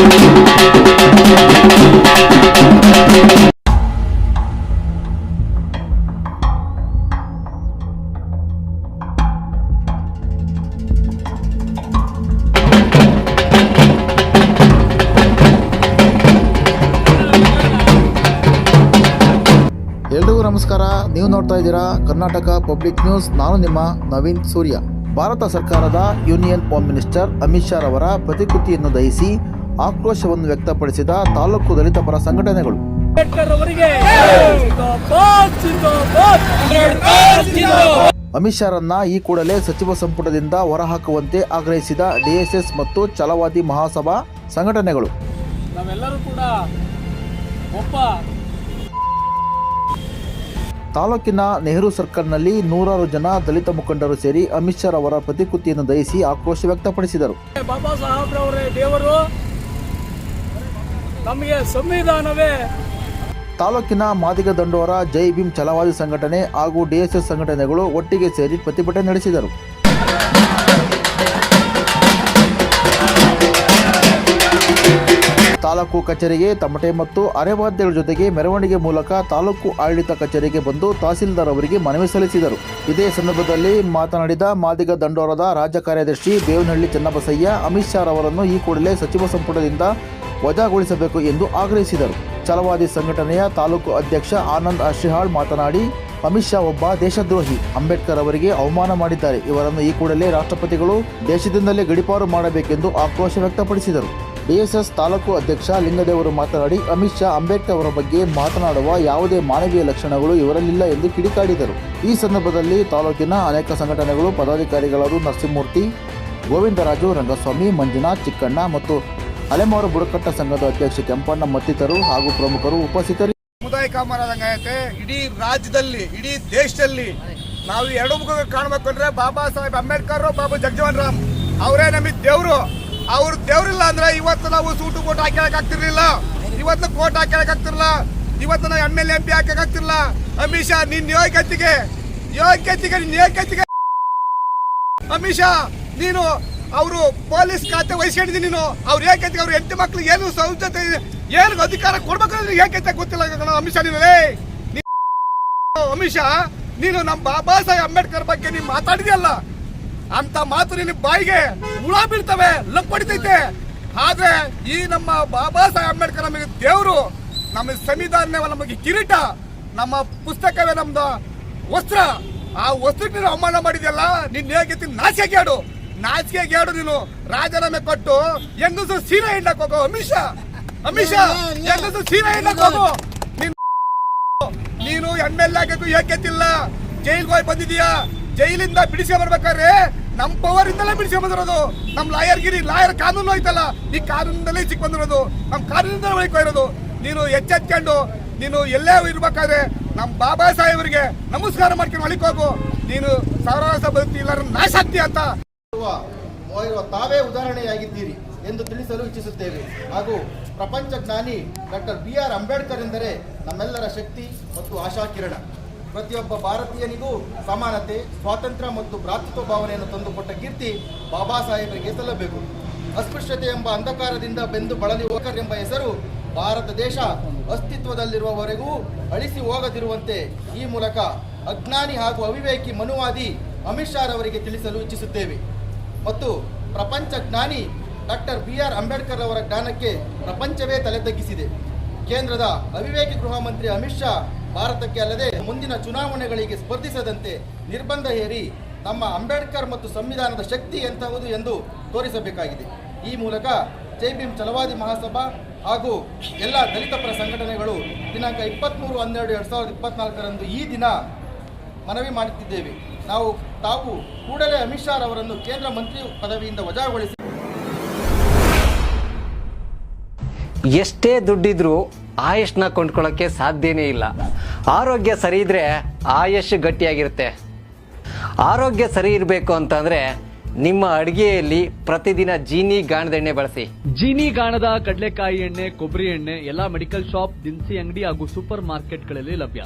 ಎಲ್ರಿಗೂ ನಮಸ್ಕಾರ. ನೀವು ನೋಡ್ತಾ ಇದ್ದೀರಾ ಕರ್ನಾಟಕ ಪಬ್ಲಿಕ್ ನ್ಯೂಸ್. ನಾನು ನಿಮ್ಮ ನವೀನ್ ಸೂರ್ಯ. ಭಾರತ ಸರ್ಕಾರದ union home minister Amit Shah ರವರ ಪ್ರತಿಕೃತಿಯನ್ನು ದಹಿಸಿ ಆಕ್ರೋಶವನ್ನು ವ್ಯಕ್ತಪಡಿಸಿದ ತಾಲೂಕು ದಲಿತ ಪರ ಸಂಘಟನೆಗಳು. ಅಮಿತ್ ಶಾರನ್ನ ಈ ಕೂಡಲೇ ಸಚಿವ ಸಂಪುಟದಿಂದ ಹೊರಹಾಕುವಂತೆ ಆಗ್ರಹಿಸಿದ ಡಿಎಸ್ಎಸ್ ಮತ್ತು ಛಲವಾದಿ ಮಹಾಸಭಾ ಸಂಘಟನೆಗಳು. ನಾವೆಲ್ಲರೂ ಕೂಡ ಒಬ್ಬ. ತಾಲೂಕಿನ ನೆಹರು ಸರ್ಕಲ್ನಲ್ಲಿ ನೂರಾರು ಜನ ದಲಿತ ಮುಖಂಡರು ಸೇರಿ ಅಮಿತ್ ಶಾ ಅವರ ಪ್ರತಿಕೃತಿಯನ್ನು ದಯಿಸಿ ಆಕ್ರೋಶ ವ್ಯಕ್ತಪಡಿಸಿದರು. ಬಾಬಾ ಸಾಹೇಬ್ರವರೇ ದೇವರು ನಮಗೆ ಸಂವಿಧಾನವೇ. ತಾಲೂಕಿನ ಮಾದಿಗ ದಂಡೋರ ಜೈ ಭೀಮ್ ಛಲವಾದಿ ಸಂಘಟನೆ ಹಾಗೂ ಡಿಎಸ್ಎಸ್ ಸಂಘಟನೆಗಳು ಒಟ್ಟಿಗೆ ಸೇರಿ ಪ್ರತಿಭಟನೆ ನಡೆಸಿದರು. ತಾಲೂಕು ಕಚೇರಿಗೆ ತಮಟೆ ಮತ್ತು ಅರೆವಾದ್ಯಗಳ ಜೊತೆಗೆ ಮೆರವಣಿಗೆ ಮೂಲಕ ತಾಲೂಕು ಆಡಳಿತ ಕಚೇರಿಗೆ ಬಂದು ತಹಸೀಲ್ದಾರ್ ಅವರಿಗೆ ಮನವಿ ಸಲ್ಲಿಸಿದರು. ಇದೇ ಸಂದರ್ಭದಲ್ಲಿ ಮಾತನಾಡಿದ ಮಾದಿಗ ದಂಡೋರದ ರಾಜ್ಯ ಕಾರ್ಯದರ್ಶಿ ಬೇವನಹಳ್ಳಿ ಚನ್ನಬಸಯ್ಯ, ಅಮಿತ್ ಶಾ ಅವರನ್ನು ಈ ಕೂಡಲೇ ಸಚಿವ ಸಂಪುಟದಿಂದ ವಜಾಗೊಳಿಸಬೇಕು ಎಂದು ಆಗ್ರಹಿಸಿದರು. ಛಲವಾದಿ ಸಂಘಟನೆಯ ತಾಲೂಕು ಅಧ್ಯಕ್ಷ ಆನಂದ್ ಅಶ್ರಿಹಾಳ್ ಮಾತನಾಡಿ, ಅಮಿತ್ ಶಾ ಒಬ್ಬ ದೇಶದ್ರೋಹಿ. ಅಂಬೇಡ್ಕರ್ ಅವರಿಗೆ ಅವಮಾನ ಮಾಡಿದ್ದಾರೆ. ಇವರನ್ನು ಈ ಕೂಡಲೇ ರಾಷ್ಟ್ರಪತಿಗಳು ದೇಶದಿಂದಲೇ ಗಡಿಪಾರು ಮಾಡಬೇಕೆಂದು ಆಕ್ರೋಶ ವ್ಯಕ್ತಪಡಿಸಿದರು. ಡಿಎಸ್ಎಸ್ ತಾಲೂಕು ಅಧ್ಯಕ್ಷ ಲಿಂಗದೇವರು ಮಾತನಾಡಿ, ಅಮಿತ್ ಶಾ ಅಂಬೇಡ್ಕರ್ ಅವರ ಬಗ್ಗೆ ಮಾತನಾಡುವ ಯಾವುದೇ ಮಾನವೀಯ ಲಕ್ಷಣಗಳು ಇವರಲ್ಲಿಲ್ಲ ಎಂದು ಕಿಡಿಕಾಡಿದರು ಈ ಸಂದರ್ಭದಲ್ಲಿ ತಾಲೂಕಿನ ಅನೇಕ ಸಂಘಟನೆಗಳು ಪದಾಧಿಕಾರಿಗಳಾದ ನರಸಿಂಹಮೂರ್ತಿ, ಗೋವಿಂದರಾಜು ರಂಗಸ್ವಾಮಿ, ಮಂಜುನಾಥ್ ಚಿಕ್ಕಣ್ಣ ಮತ್ತು ಅಲೆಮಾರು ಬುಡಕಟ್ಟ ಸಂಘದ ಅಧ್ಯಕ್ಷ ಕೆಂಪಣ್ಣ ಮತ್ತಿತರರು ಹಾಗೂ ಪ್ರಮುಖರು ಉಪಸ್ಥಿತರು ಸಮುದಾಯ ಕಾಮರಾದಂಗೆ ಇಡೀ ರಾಜ್ಯದಲ್ಲಿ, ಇಡೀ ದೇಶದಲ್ಲಿ ನಾವು ಎರಡು ಮುಖ ಕಾಣಬೇಕು ಅಂದ್ರೆ ಬಾಬಾ ಸಾಹೇಬ್ ಅಂಬೇಡ್ಕರ್, ಬಾಬಾ ಜಗಜೀವನ್ ರಾಮ್ ಅವರೇ ನಮಗೆ ದೇವ್ರು. ಅವ್ರ ದೇವ್ರಿಲ್ಲ ಅಂದ್ರೆ ಇವತ್ತು ನಾವು ಸೂಟು ಕೋಟ್ ಹಾಕಕ್ ಆಗ್ತಿರ್ಲಿಲ್ಲ. ಇವತ್ತು ಕೋಟ್ ಹಾಕ್ಯಾಕ್ ಆಗ್ತಿರ್ಲಿಲ್ಲ. ಇವತ್ತು ನಾವು ಎಂ ಎಲ್ ಎಂ ಪಿ ಹಾಕಕ್ ಆಗ್ತಿರ್ಲಿಲ್ಲ. ಅಮಿತ್ ಶಾ, ನಿನ್ ಯೋಗ್ಯತೆಗೆ ಯೋಗ್ಯತೆಗೆ ನಿನ್ ಯೋಗ್ಯತೆಗೆ ಅಮಿತ್ ಶಾ, ನೀನು ಅವರು ಪೊಲೀಸ್ ಖಾತೆ ವಹಿಸ್ಕೊಂಡಿದ್ದೀನಿ ನೀನು. ಅವ್ರು ಏಕೈತೆ ಅವ್ರ ಹೆಂಡತಿ ಮಕ್ಳು ಏನು ಸೌಜತೆ ಏನು ಅಧಿಕಾರ ಕೊಡ್ಬೇಕಂದ್ರೆ ಏಕೈತೆ ಗೊತ್ತಿಲ್ಲ ಅಮಿತ್ ಶಾ ನೀನು. ಅಮಿತ್ ಶಾ, ನೀನು ನಮ್ಮ ಬಾಬಾ ಸಾಹೇಬ್ ಅಂಬೇಡ್ಕರ್ ಬಗ್ಗೆ ನೀನು ಮಾತಾಡಿದೆಯಲ್ಲ? ಅಂತ ಮಾತು ನಿನ್ನ ಬಾಯಿಗೆ ಹುಳ ಬೀಳ್ತವೆ ಲಪ್ಪಡಿತೈತೆ ಆದ್ರೆ ಈ ನಮ್ಮ ಬಾಬಾ ಸಾಹೇಬ್ ಅಂಬೇಡ್ಕರ್ ನಮಗೆ ದೇವರು. ನಮ್ಮ ಸಂವಿಧಾನ ನಮಗೆ ಕಿರೀಟ. ನಮ್ಮ ಪುಸ್ತಕವೇ ನಮ್ದು ವಸ್ತ್ರ. ಆ ವಸ್ತ್ರಕ್ಕೆ ನೀನು ಅವಮಾನ ಮಾಡಿದೆಯಲ್ಲ, ನಿನ್ನ ಹೇಗೆ ನಾಚಿಕೆ ಗೇಡು ನಾಚಿಕೆ ಗೇಡು ನೀನು. ರಾಜೀನಾಮೆ ಕೊಟ್ಟು ಹೆಂಗಸು ಸೀರೆ ಹಿಂಡಕ್ ಶಾ ಅಮಿತ್ ಶಾ ಹೆಂಗಸು ಸೀರೆ ಹಿಂಡಕ್ ನೀನ್ ನೀನು ಎಂ ಎಲ್ ಆಗಕ್ಕೂ ಏಕೆತ್ತಿಲ್ಲ ಜೈಲ್ಗೆ ಹೋಗಿ ಬಂದಿದೀಯಾ ಜೈಲಿಂದ ಬಿಡಿಸಿ ಬರ್ಬೇಕಾದ್ರೆ ನಮ್ ಪವರ್ ಇಂದಲೇ ಬಿಡಿಸಿ ಬಂದಿರೋದು. ನಮ್ ಲಾಯರ್ ಗಿರಿ ಲಾಯರ್ ಕಾನೂನು ಐತಲ್ಲ, ಈ ಕಾನೂನಿಂದಲೇ ಸಿಕ್ ಬಂದಿರೋದು. ನಮ್ ಕಾನೂನಿಂದ ಒಳಗೆ ನೀನು ಎಚ್ಚೆತ್ಕೊಂಡು, ನೀನು ಎಲ್ಲೇ ಇರ್ಬೇಕಾದ್ರೆ ನಮ್ ಬಾಬಾ ಸಾಹೇಬರಿಗೆ ನಮಸ್ಕಾರ ಮಾಡ್ಕೊಂಡು ಹೋಗು ನೀನು ಸಾವಿರಾರು ಬದುಕಿ ಎಲ್ಲರೂ ನಾಶ ಆಗ್ತೀಯ ಅಂತ. ತಾವೇ ಉದಾಹರಣೆಯಾಗಿದ್ದೀರಿ ಎಂದು ತಿಳಿಸಲು ಇಚ್ಛಿಸುತ್ತೇವೆ. ಹಾಗೂ ಪ್ರಪಂಚ ಜ್ಞಾನಿ ಡಾಕ್ಟರ್ ಬಿ ಆರ್ ಅಂಬೇಡ್ಕರ್ ಎಂದರೆ ನಮ್ಮೆಲ್ಲರ ಶಕ್ತಿ ಮತ್ತು ಆಶಾಕಿರಣ. ಪ್ರತಿಯೊಬ್ಬ ಭಾರತೀಯನಿಗೂ ಸಮಾನತೆ, ಸ್ವಾತಂತ್ರ್ಯ ಮತ್ತು ಭ್ರಾತೃತ್ವ ಭಾವನೆಯನ್ನು ತಂದುಕೊಟ್ಟ ಕೀರ್ತಿ ಬಾಬಾ ಸಾಹೇಬರಿಗೆ ಸಲ್ಲಬೇಕು. ಅಸ್ಪೃಶ್ಯತೆ ಎಂಬ ಅಂಧಕಾರದಿಂದ ಬೆಂದು ಬಳಲಿ ಹೋಗರ್ ಎಂಬ ಹೆಸರು ಭಾರತ ದೇಶ ಅಸ್ತಿತ್ವದಲ್ಲಿರುವವರೆಗೂ ಅಳಿಸಿ ಹೋಗದಿರುವಂತೆ ಈ ಮೂಲಕ ಅಜ್ಞಾನಿ ಹಾಗೂ ಅವಿವೇಕಿ ಮನುವಾದಿ ಅಮಿತ್ ಶಾ ರವರಿಗೆ ತಿಳಿಸಲು ಇಚ್ಛಿಸುತ್ತೇವೆ. ಮತ್ತು ಪ್ರಪಂಚ ಜ್ಞಾನಿ ಡಾಕ್ಟರ್ ಬಿ ಆರ್ ಅಂಬೇಡ್ಕರ್ ಅವರ ಜ್ಞಾನಕ್ಕೆ ಪ್ರಪಂಚವೇ ತಲೆ ತಗ್ಗಿಸಿದೆ ಕೇಂದ್ರದ ಅವಿವೇಕಿ ಗೃಹ ಮಂತ್ರಿ ಅಮಿತ್ ಶಾ ಭಾರತಕ್ಕೆ ಅಲ್ಲದೆ ಮುಂದಿನ ಚುನಾವಣೆಗಳಿಗೆ ಸ್ಪರ್ಧಿಸದಂತೆ ನಿರ್ಬಂಧ ಹೇರಿ ನಮ್ಮ ಅಂಬೇಡ್ಕರ್ ಮತ್ತು ಸಂವಿಧಾನದ ಶಕ್ತಿ ಎಂತಹುದು ಎಂದು ತೋರಿಸಬೇಕಾಗಿದೆ. ಈ ಮೂಲಕ ಜೈ ಚಲವಾದಿ ಮಹಾಸಭಾ ಹಾಗೂ ಎಲ್ಲ ದಲಿತ ಪರ ಸಂಘಟನೆಗಳು ದಿನಾಂಕ ಇಪ್ಪತ್ತ್ಮೂರು ಹನ್ನೆರಡು ಎರಡು ಸಾವಿರದ ಇಪ್ಪತ್ನಾಲ್ಕರಂದು ಈ ದಿನ ಮನವಿ ಮಾಡುತ್ತಿದ್ದೇವೆ. ನಾವು ತಾವು ಕೂಡಲೇ ಅಮಿತ್ ಶಾ ಅವರನ್ನು ಕೇಂದ್ರ ಮಂತ್ರಿ ಪದವಿಯಿಂದ ವಜಾಗೊಳಿಸಿ ಎಷ್ಟೇ ದುಡ್ಡಿದ್ರೂ ಆಯುಷ್ನ ಕೊಂಡ್ಕೊಳ್ಳೋಕ್ಕೆ ಸಾಧ್ಯನೇ ಇಲ್ಲ. ಆರೋಗ್ಯ ಸರಿ ಇದ್ರೆ ಆಯುಷ್ ಗಟ್ಟಿಯಾಗಿರುತ್ತೆ. ಆರೋಗ್ಯ ಸರಿ ಇರಬೇಕು ಅಂತಂದ್ರೆ ನಿಮ್ಮ ಅಡುಗೆಯಲ್ಲಿ ಪ್ರತಿದಿನ ಜೀನಿ ಗಾಣದ ಎಣ್ಣೆ ಬಳಸಿ. ಜೀನಿ ಗಾಣದ ಕಡಲೆಕಾಯಿ ಎಣ್ಣೆ ಕೊಬ್ಬರಿ ಎಣ್ಣೆ ಎಲ್ಲಾ ಮೆಡಿಕಲ್ ಶಾಪ್ ದಿನಸಿ ಅಂಗಡಿ ಹಾಗೂ ಸೂಪರ್ ಮಾರ್ಕೆಟ್ಗಳಲ್ಲಿ ಲಭ್ಯ.